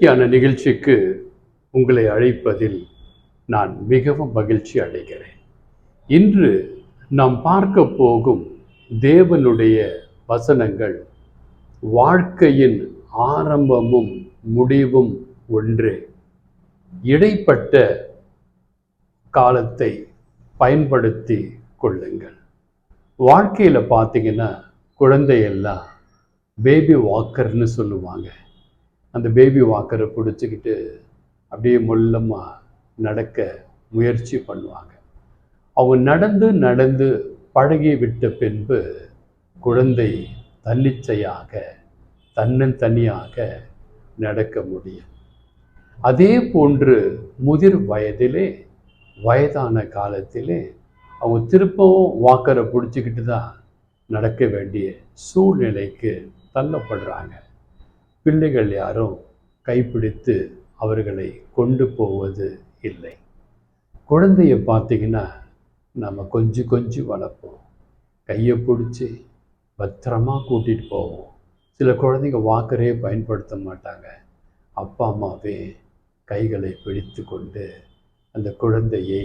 யான நிகழ்ச்சிக்கு உங்களை அழைப்பதில் நான் மிகவும் மகிழ்ச்சி அடைகிறேன். இன்று நாம் பார்க்க போகும் தேவனுடைய வசனங்கள் வாழ்க்கையின் ஆரம்பமும் முடிவும் ஒன்றே. இடைப்பட்ட காலத்தை பயன்படுத்தி கொள்ளுங்கள். வாழ்க்கையில் பார்த்தீங்கன்னா குழந்தையெல்லாம் பேபி வாக்கர்னு சொல்லுவாங்க. அந்த பேபி வாக்கரை பிடிச்சிக்கிட்டு அப்படியே மொல்லமாக நடக்க முயற்சி பண்ணுவாங்க. அவங்க நடந்து நடந்து பழகி விட்ட பின்பு குழந்தை தன்னிச்சையாக தன்னந்தனியாக நடக்க முடியும். அதே போன்று முதிர் வயதிலே வயதான காலத்திலே அவங்க திருப்பவும் வாக்கரை பிடிச்சிக்கிட்டு தான் நடக்க வேண்டிய சூழ்நிலைக்கு தள்ளப்படுறாங்க. பிள்ளைகள் யாரும் கைப்பிடித்து அவர்களை கொண்டு போவது இல்லை. குழந்தைய பார்த்தீங்கன்னா நம்ம கொஞ்சம் கொஞ்சம் வளர்ப்போம். கையை பிடிச்சி பத்திரமா கூட்டிகிட்டு போவோம். சில குழந்தைங்க வாக்கரே பயன்படுத்த மாட்டாங்க. அப்பா அம்மாவே கைகளை பிடித்து கொண்டு அந்த குழந்தையை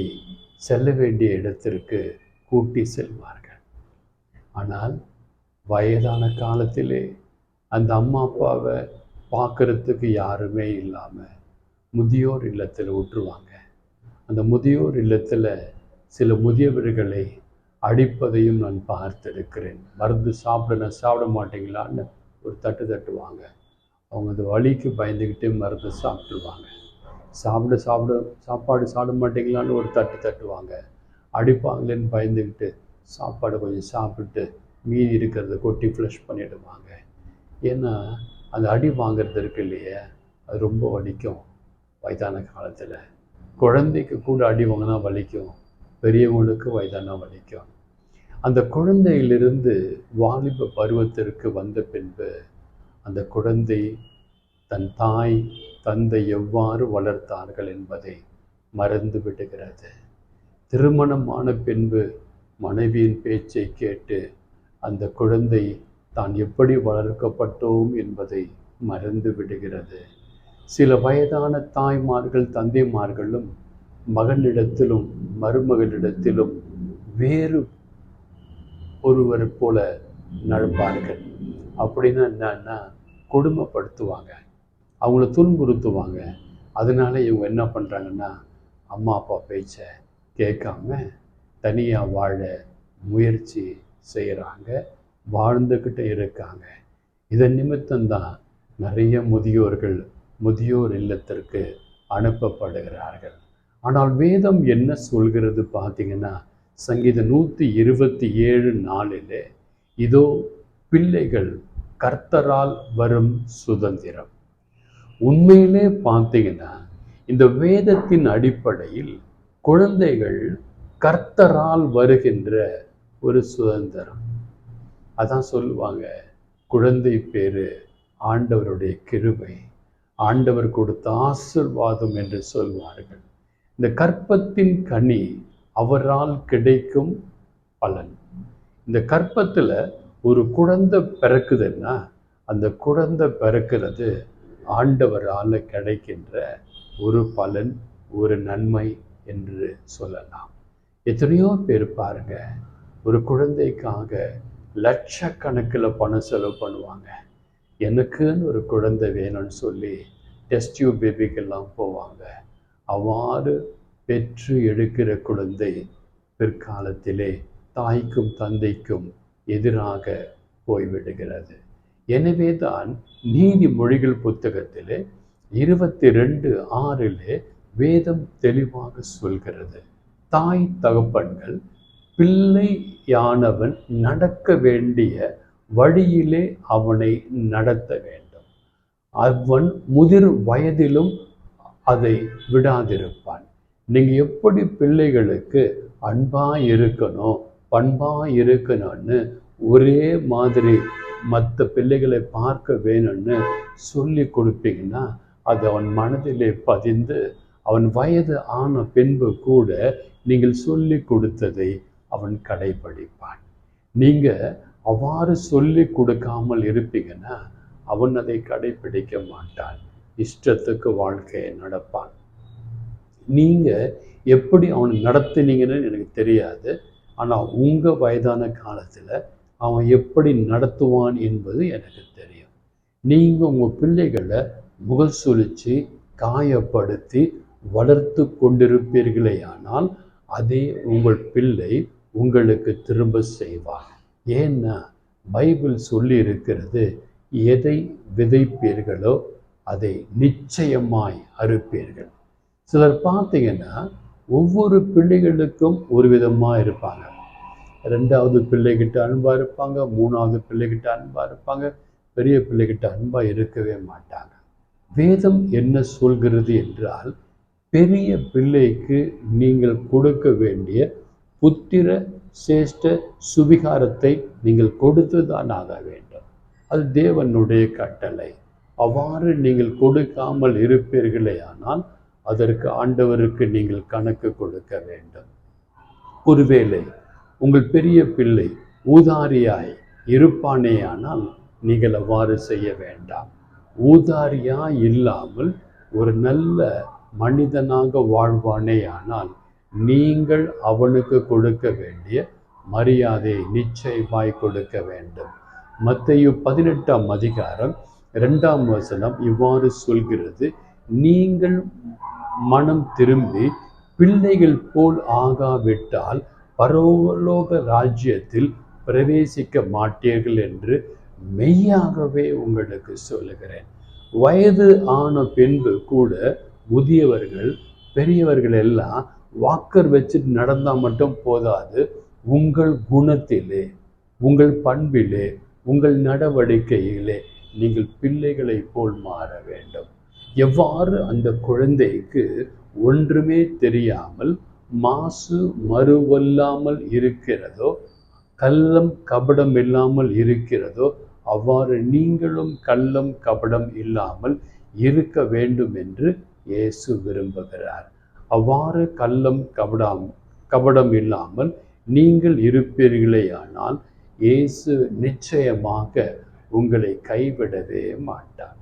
செல்ல வேண்டிய இடத்திற்கு கூட்டி செல்வார்கள். ஆனால் வயதான காலத்திலே அந்த அம்மா அப்பாவை பார்க்குறதுக்கு யாருமே இல்லாமல் முதியோர் இல்லத்தில் விட்டுருவாங்க. அந்த முதியோர் இல்லத்தில் சில முதியவர்களை அடிப்பதையும் நான் பார்த்திருக்கிறேன். மருந்து சாப்பிட நான் சாப்பிட மாட்டீங்களான்னு ஒரு தட்டு தட்டுவாங்க. அவங்க அந்த வழிக்கு பயந்துக்கிட்டே மருந்து சாப்பிட்டுருவாங்க. சாப்பிட சாப்பிட சாப்பாடு சாப்பிட மாட்டீங்களான்னு ஒரு தட்டு தட்டுவாங்க. அடிப்பாங்களேன்னு பயந்துக்கிட்டு சாப்பாடு கொஞ்சம் சாப்பிட்டு மீதி இருக்கிறத கொட்டி ஃப்ளஷ் பண்ணிவிடுவாங்க ஏன்னா அந்த அடி வாங்கிறது இருக்கு இல்லையே அது ரொம்ப வலிக்கும் வயதான காலத்தில். குழந்தைக்கு கூட அடி வாங்கினா வலிக்கும் பெரியவங்களுக்கு வயதானா வலிக்கும். அந்த குழந்தையிலிருந்து வாலிப பருவத்திற்கு வந்த பின்பு அந்த குழந்தை தன் தாய் தந்தை எவ்வாறு வளர்த்தார்கள் என்பதை மறந்து விடுகிறது. திருமணமான பின்பு மனைவியின் பேச்சை கேட்டு அந்த குழந்தை தான் எப்படி வளர்க்கப்பட்டோம் என்பதை மறந்து விடுகிறது. சில வயதான தாய்மார்கள் தந்தைமார்களும் மகனிடத்திலும் மருமகளிடத்திலும் வேறு ஒருவர் போல நடப்பார்கள். அப்படின்னா என்னன்னா கொடுமைப்படுத்துவாங்க. அவங்கள துன்புறுத்துவாங்க. அதனால இவங்க என்ன பண்ணுறாங்கன்னா அம்மா அப்பா பேச்சை கேட்காம தனியாக வாழ முயற்சி செய்கிறாங்க வாழ்ந்துக்கிட்டு இருக்காங்க. இதன் நிமித்தம்தான் நிறைய முதியோர்கள் முதியோர் இல்லத்திற்கு அனுப்பப்படுகிறார்கள். ஆனால் வேதம் என்ன சொல்கிறது பார்த்தீங்கன்னா சங்கீத நூற்றி இருபத்தி ஏழு நாளிலே இதோ பிள்ளைகள் கர்த்தரால் வரும் சுதந்திரம். உண்மையிலே பார்த்தீங்கன்னா இந்த வேதத்தின் அடிப்படையில் குழந்தைகள் கர்த்தரால் வருகின்ற ஒரு சுதந்திரம். அதான் சொல்லுவாங்க குழந்தை பேர் ஆண்டவருடைய கிருபை ஆண்டவர் கொடுத்த ஆசிர்வாதம் என்று சொல்வார்கள். இந்த கற்பத்தின் கனி அவரால் கிடைக்கும் பலன். இந்த கற்பத்தில் ஒரு குழந்தை பிறக்குதுன்னா அந்த குழந்தை பிறக்கிறது ஆண்டவரால் கிடைக்கின்ற ஒரு பலன் ஒரு நன்மை என்று சொல்லலாம். எத்தனையோ பேர் பாருங்க ஒரு குழந்தைக்காக லட்சக்கணக்கில் பணம் செலவு பண்ணுவாங்க. எனக்குன்னு ஒரு குழந்தை வேணும்னு சொல்லி டெஸ்ட் டியூப் பேபிக்கெல்லாம் போவாங்க. அவ்வாறு பெற்று எடுக்கிற குழந்தை பிற்காலத்திலே தாய்க்கும் தந்தைக்கும் எதிராக போய்விடுகிறது. எனவே தான் நீதிமொழிகள் புத்தகத்திலே இருபத்தி ரெண்டு ஆறிலே வேதம் தெளிவாக சொல்கிறது. தாய் தகப்பன்கள் பிள்ளை யானவன் நடக்க வேண்டிய வழியிலே அவனை நடத்த வேண்டும். அவன் முதிர் வயதிலும் அதை விடாதிருப்பான். நீங்கள் எப்படி பிள்ளைகளுக்கு அன்பாக இருக்கணும் பண்பாக இருக்கணும்னு ஒரே மாதிரி மற்ற பிள்ளைகளை பார்க்க வேணும்னு சொல்லி கொடுப்பீங்கன்னா அது அவன் மனதிலே பதிந்து அவன் வயது ஆன பின்பு கூட நீங்கள் சொல்லி கொடுத்ததை அவன் கடைபிடிப்பான். நீங்கள் அவ்வாறு சொல்லி கொடுக்காமல் இருப்பீங்கன்னா அவன் அதை கடைபிடிக்க மாட்டான். இஷ்டத்துக்கு வாழ்க்கையை நடப்பான். நீங்கள் எப்படி அவனை நடத்துனீங்கன்னு எனக்கு தெரியாது. ஆனால் உங்கள் வயதான காலத்தில் அவன் எப்படி நடத்துவான் என்பது எனக்கு தெரியும். நீங்கள் உங்கள் பிள்ளைகளை முகசுழிச்சு காயப்படுத்தி வளர்த்து கொண்டிருப்பீர்களே ஆனால் அதே உங்கள் பிள்ளை உங்களுக்கு திரும்ப செய்வார் ஏன்னா பைபிள் சொல்லி இருக்கிறது எதை விதைப்பீர்களோ அதை நிச்சயமாய் அறுப்பீர்கள். சிலர் பார்த்தீங்கன்னா ஒவ்வொரு பிள்ளைகளுக்கும் ஒரு விதமாக இருப்பாங்க. ரெண்டாவது பிள்ளைகிட்ட அன்பாக இருப்பாங்க மூணாவது பிள்ளைகிட்ட அன்பாக இருப்பாங்க பெரிய பிள்ளைகிட்ட அன்பாக இருக்கவே மாட்டாங்க. வேதம் என்ன சொல்கிறது என்றால் பெரிய பிள்ளைக்கு நீங்கள் கொடுக்க வேண்டிய புத்திர சேஷ்ட சுவிகாரத்தை நீங்கள் கொடுத்துதான் ஆக வேண்டும். அது தேவனுடைய கட்டளை. அவ்வாறு நீங்கள் கொடுக்காமல் இருப்பீர்களே ஆனால் அதற்கு ஆண்டவருக்கு நீங்கள் கணக்கு கொடுக்க வேண்டும். ஒருவேளை உங்கள் பெரிய பிள்ளை ஊதாரியாய் இருப்பானேயானால் நீங்கள் அவ்வாறு செய்ய வேண்டாம். ஊதாரியாய் இல்லாமல் ஒரு நல்ல மனிதனாக வாழ்வானே ஆனால் நீங்கள் அவனுக்கு கொடுக்க வேண்டிய மரியாதையை நிச்சயமாய் கொடுக்க வேண்டும். மத்தையு பதினெட்டாம் அதிகாரம் இரண்டாம் வசனம் இவ்வாறு சொல்கிறது நீங்கள் மனம் திரும்பி பிள்ளைகள் போல் ஆகாவிட்டால் பரலோக ராஜ்யத்தில் பிரவேசிக்க மாட்டீர்கள் என்று மெய்யாகவே உங்களுக்கு சொல்லுகிறேன். வயது ஆன பின்பு கூட முதியவர்கள் பெரியவர்கள் எல்லாம் வாக்கர் வச்சுட்டு நடந்தால் மட்டும் போதாது. உங்கள் குணத்திலே உங்கள் பண்பிலே உங்கள் நடவடிக்கையிலே நீங்கள் பிள்ளைகளை போல் மாற வேண்டும். எவ்வாறு அந்த குழந்தைக்கு ஒன்றுமே தெரியாமல் மாசு மறுவல்லாமல் இருக்கிறதோ கள்ளம் கபடம் இல்லாமல் இருக்கிறதோ அவ்வாறு நீங்களும் கள்ளம் கபடம் இல்லாமல் இருக்க வேண்டும் என்று இயேசு விரும்புகிறார். அவ்வாறு கள்ளம் கபடம் கபடம் இல்லாமல் நீங்கள் இருப்பீர்களேயானால் இயேசு நிச்சயமாக உங்களை கைவிடவே மாட்டார்.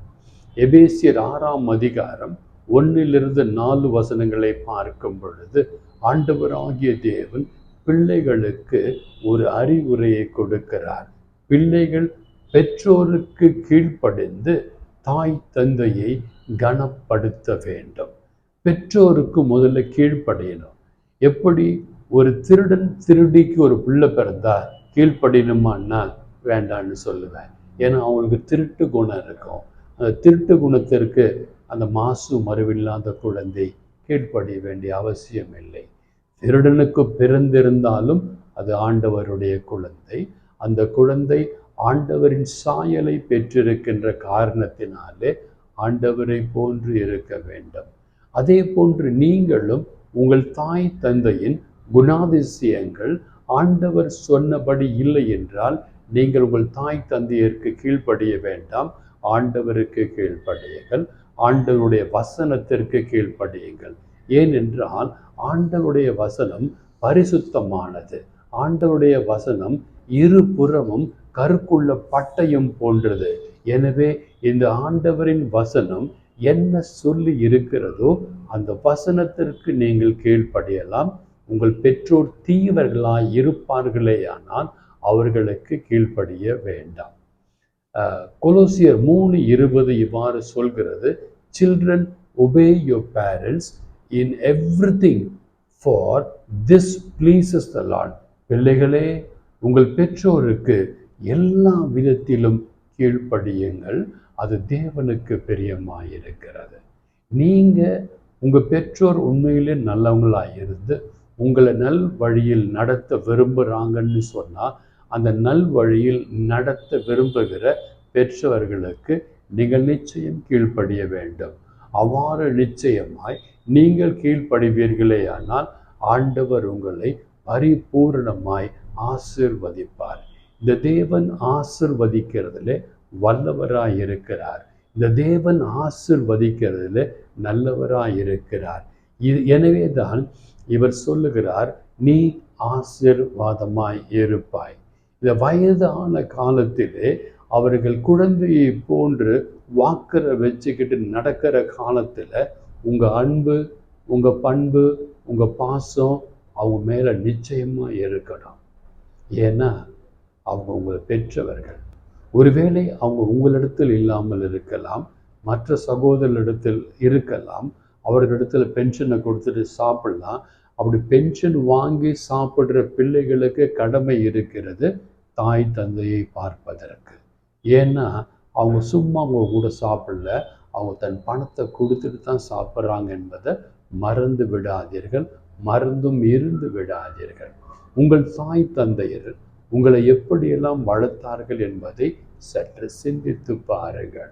எபேசியர் ஆறாம் அதிகாரம் ஒன்றிலிருந்து நாலு வசனங்களை பார்க்கும் பொழுது ஆண்டவராகிய தேவன் பிள்ளைகளுக்கு ஒரு அறிவுரையை கொடுக்கிறார். பிள்ளைகள் பெற்றோருக்கு கீழ்ப்படிந்து தாய் தந்தையை கனப்படுத்த வேண்டும். பெற்றோருக்கு முதல்ல கீழ்ப்படையணும். எப்படி? ஒரு திருடன் திருடிக்கு ஒரு பிள்ளை பிறந்தா கீழ்ப்படியணுமான்னா வேண்டான்னு சொல்லுவேன். ஏன்னா அவங்களுக்கு திருட்டு குணம் இருக்கும். அந்த திருட்டு குணத்திற்கு அந்த மாசு மறுவில்லாத குழந்தை கீழ்ப்படிய வேண்டிய அவசியம் இல்லை. திருடனுக்கு பிறந்திருந்தாலும் அது ஆண்டவருடைய குழந்தை. அந்த குழந்தை ஆண்டவரின் சாயலை பெற்றிருக்கின்ற காரணத்தினாலே ஆண்டவரை போன்று இருக்க வேண்டும். அதே போன்று நீங்களும் உங்கள் தாய் தந்தையின் குணாதிசயங்கள் ஆண்டவர் சொன்னபடி இல்லை என்றால் நீங்கள் உங்கள் தாய் தந்தையருக்கு கீழ்ப்படிய வேண்டாம். ஆண்டவருக்கு கீழ்ப்படியுங்கள். ஆண்டவருடைய வசனத்திற்கு கீழ்ப்படியுங்கள். ஏனென்றால் ஆண்டவருடைய வசனம் பரிசுத்தமானது. ஆண்டவருடைய வசனம் இருபுறமும் கருக்குள்ள பட்டயம் போன்றது. எனவே இந்த ஆண்டவரின் வசனம் என்ன சொல்லி இருக்கிறதோ அந்த வசனத்திற்கு நீங்கள் கீழ்ப்படியலாம். உங்கள் பெற்றோர் தீவர்களாய் இருப்பார்களேயானால் அவர்களுக்கு கீழ்ப்படிய வேண்டாம். கொலோசியர் மூணு இருபது இவ்வாறு சொல்கிறது. Children obey your parents in everything for this pleases the Lord பிள்ளைகளே உங்கள் பெற்றோருக்கு எல்லா விதத்திலும் கீழ்ப்படியுங்கள். அது தேவனுக்கு பிரியமாயிருக்கிறது. நீங்கள் உங்கள் பெற்றோர் உண்மையிலே நல்லவங்களாக இருந்து உங்களை நல் வழியில் நடத்த விரும்புகிறாங்கன்னு சொன்னால் அந்த நல் வழியில் நடத்த விரும்புகிற பெற்றவர்களுக்கு நீங்கள் நிச்சயம் கீழ்ப்படிய வேண்டும். அவ்வாறு நிச்சயமாய் நீங்கள் கீழ்ப்படிவீர்களே ஆனால் ஆண்டவர் உங்களை பரிபூர்ணமாய் ஆசிர்வதிப்பார். இந்த தேவன் ஆசிர்வதிக்கிறதுலே வல்லவராய் இருக்கிறார் இந்த தேவன் ஆசிர்வதிக்கிறதுல நல்லவராய் இருக்கிறார் இது எனவே தான் இவர் சொல்லுகிறார் நீ ஆசிர்வாதமாய் இருப்பாய். இந்த வயதான காலத்திலே அவர்கள் குழந்தையை போன்று வாக்கரை வச்சுக்கிட்டு நடக்கிற காலத்தில் உங்கள் அன்பு உங்கள் பண்பு உங்கள் பாசம் அவங்க மேலே நிச்சயமாக இருக்கணும். ஏன்னா அவங்க உங்களை பெற்றவர்கள். ஒருவேளை அவங்க உங்களிடத்தில் இல்லாமல் இருக்கலாம் மற்ற சகோதரர்களிடத்தில் இருக்கலாம் அவர்களிடத்தில் பென்ஷனை கொடுத்துட்டு சாப்பிடலாம். அப்படி பென்ஷன் வாங்கி சாப்பிட்ற பிள்ளைகளுக்கு கடமை இருக்கிறது தாய் தந்தையை பார்ப்பதற்கு. ஏன்னா அவங்க சும்மா அவங்க கூட சாப்பிடல அவங்க தன் பணத்தை கொடுத்துட்டு தான் சாப்பிட்றாங்க என்பதை மறந்து விடாதீர்கள் மறந்தும் இருந்து விடாதீர்கள். உங்கள் தாய் தந்தையர் உங்களை எப்படியெல்லாம் வளர்த்தார்கள் என்பதை சற்று சிந்தித்து பாருங்கள்.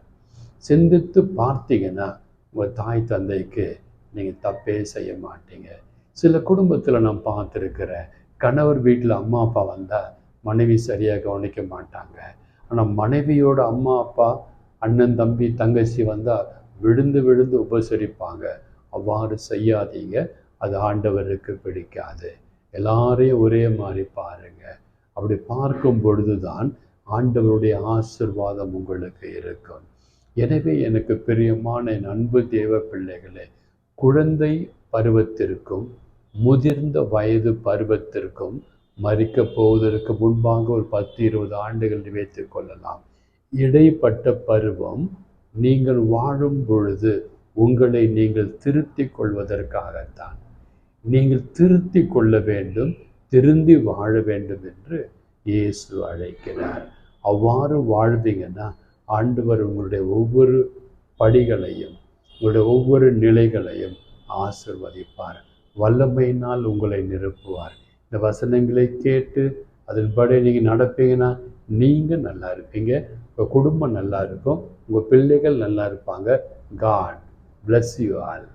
சிந்தித்து பார்த்தீங்கன்னா உங்கள் தாய் தந்தைக்கு நீங்கள் தப்பே செய்ய மாட்டீங்க. சில குடும்பத்தில் நான் பார்த்துருக்கிறேன் கணவர் வீட்டில் அம்மா அப்பா வந்தால் மனைவி சரியாக கவனிக்க மாட்டாங்க. ஆனால் மனைவியோட அம்மா அப்பா அண்ணன் தம்பி தங்கச்சி வந்தால் விழுந்து விழுந்து உபசரிப்பாங்க. அவ்வாறு செய்யாதீங்க. அது ஆண்டவருக்கு பிடிக்காது. எல்லாரையும் ஒரே மாதிரி பாருங்கள் அப்படி பார்க்கும் பொழுதுதான் ஆண்டவருடைய ஆசிர்வாதம் உங்களுக்கு இருக்கும். எனவே எனக்கு பிரியமான என் அன்பு தேவ பிள்ளைகளே குழந்தை பருவத்திற்கும் முதிர்ந்த வயது பருவத்திற்கும் மறிக்க போவதற்கு முன்பாக ஒரு பத்து இருபது ஆண்டுகள் வைத்துக் கொள்ளலாம். இடைப்பட்ட பருவம் நீங்கள் வாழும் பொழுது உங்களை நீங்கள் திருத்தி கொள்வதற்காகத்தான். நீங்கள் திருத்தி கொள்ள வேண்டும் திருந்தி வாழ வேண்டும் என்று இயேசு அழைக்கிறார். அவ்வாறு வாழ்வீங்கன்னா ஆண்டவர் உங்களுடைய ஒவ்வொரு படிகளையும் உங்களுடைய ஒவ்வொரு நிலைகளையும் ஆசிர்வதிப்பார். வல்லமையினால் உங்களை நிரப்புவார். இந்த வசனங்களை கேட்டு அதன்படி நீங்கள் நடப்பீங்கன்னா நீங்கள் நல்லா இருப்பீங்க. உங்கள் குடும்பம் நல்லா இருக்கும். உங்கள் பிள்ளைகள் நல்லா இருப்பாங்க. God bless you all